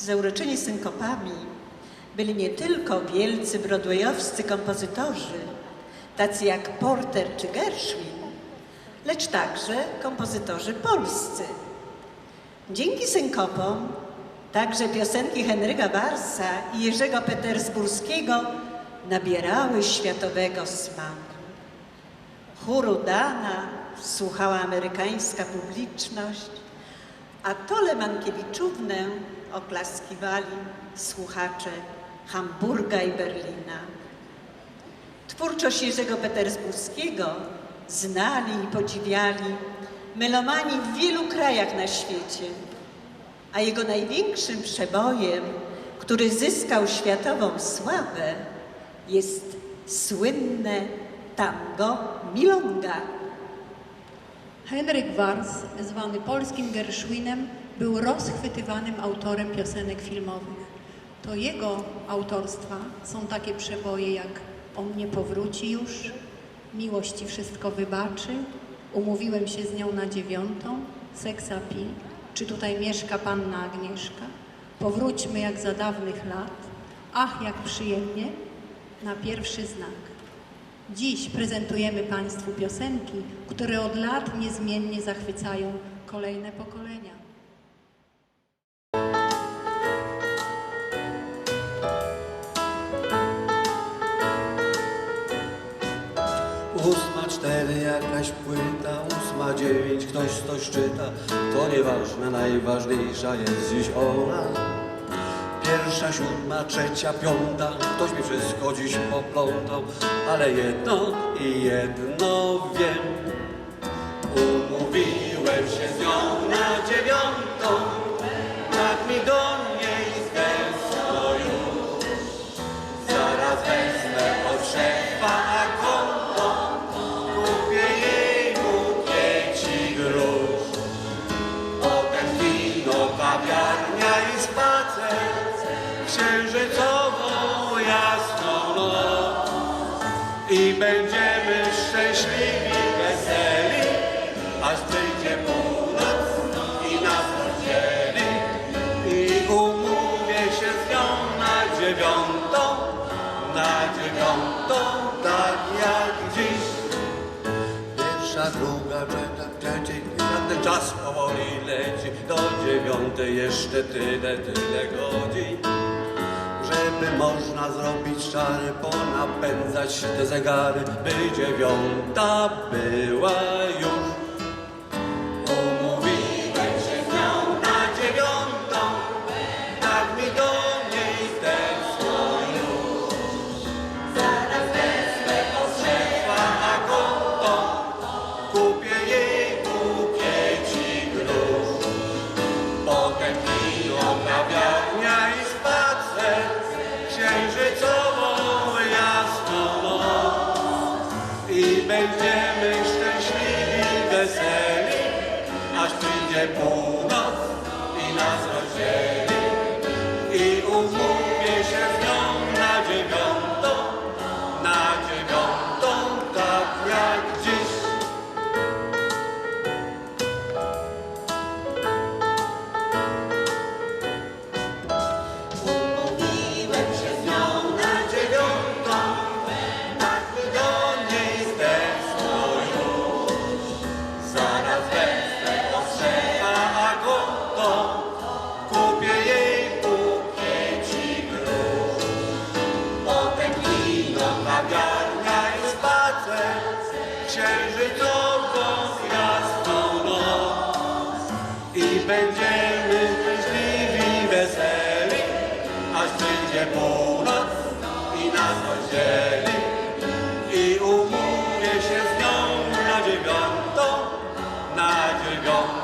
Zauroczeni synkopami byli nie tylko wielcy broadwayowscy kompozytorzy, tacy jak Porter czy Gershwin, lecz także kompozytorzy polscy. Dzięki synkopom także piosenki Henryka Barsa i Jerzego Petersburskiego nabierały światowego smaku. Chóru Dana słuchała amerykańska publiczność, a Tole Mankiewiczównę oklaskiwali słuchacze Hamburga i Berlina. Twórczość Jerzego Petersburskiego znali i podziwiali melomani w wielu krajach na świecie, a jego największym przebojem, który zyskał światową sławę, jest słynne tango Milonga. Henryk Wars, zwany polskim Gershwinem, był rozchwytywanym autorem piosenek filmowych. To jego autorstwa są takie przeboje jak On nie powróci już, Miłość ci wszystko wybaczy, Umówiłem się z nią na dziewiątą, Seks appeal, czy tutaj mieszka panna Agnieszka, Powróćmy jak za dawnych lat, Ach jak przyjemnie, na pierwszy znak. Dziś prezentujemy Państwu piosenki, które od lat niezmiennie zachwycają kolejne pokolenia. Ósma cztery jakaś płyta, ósma dziewięć ktoś coś czyta To nieważne, najważniejsza jest dziś ona Pierwsza, siódma, trzecia, piąta. Ktoś mi wszystko dziś poplątał Ale jedno i jedno wiem. Umówiłem się z nią na dziewiątą Księżycową jasną noc. I będziemy szczęśliwi, weseli Aż przyjdzie północ i nas rozdzieli I umówię się z nią na dziewiątą Na dziewiątą, tak jak dziś. Pierwsza, druga, trzecia, Jak ten czas powoli leci. Do dziewiątej jeszcze tyle, tyle godzin Żeby można zrobić czary Ponapędzać te zegary By dziewiąta była już będziemy szczęśliwi, weseli Aż przyjdzie północ i nas rozdzieli Księżycową jasną noc I będziemy szczęśliwi, weseli Aż przyjdzie północ i nas rozdzieli I umówię się z nią na dziewiątą Na dziewiątą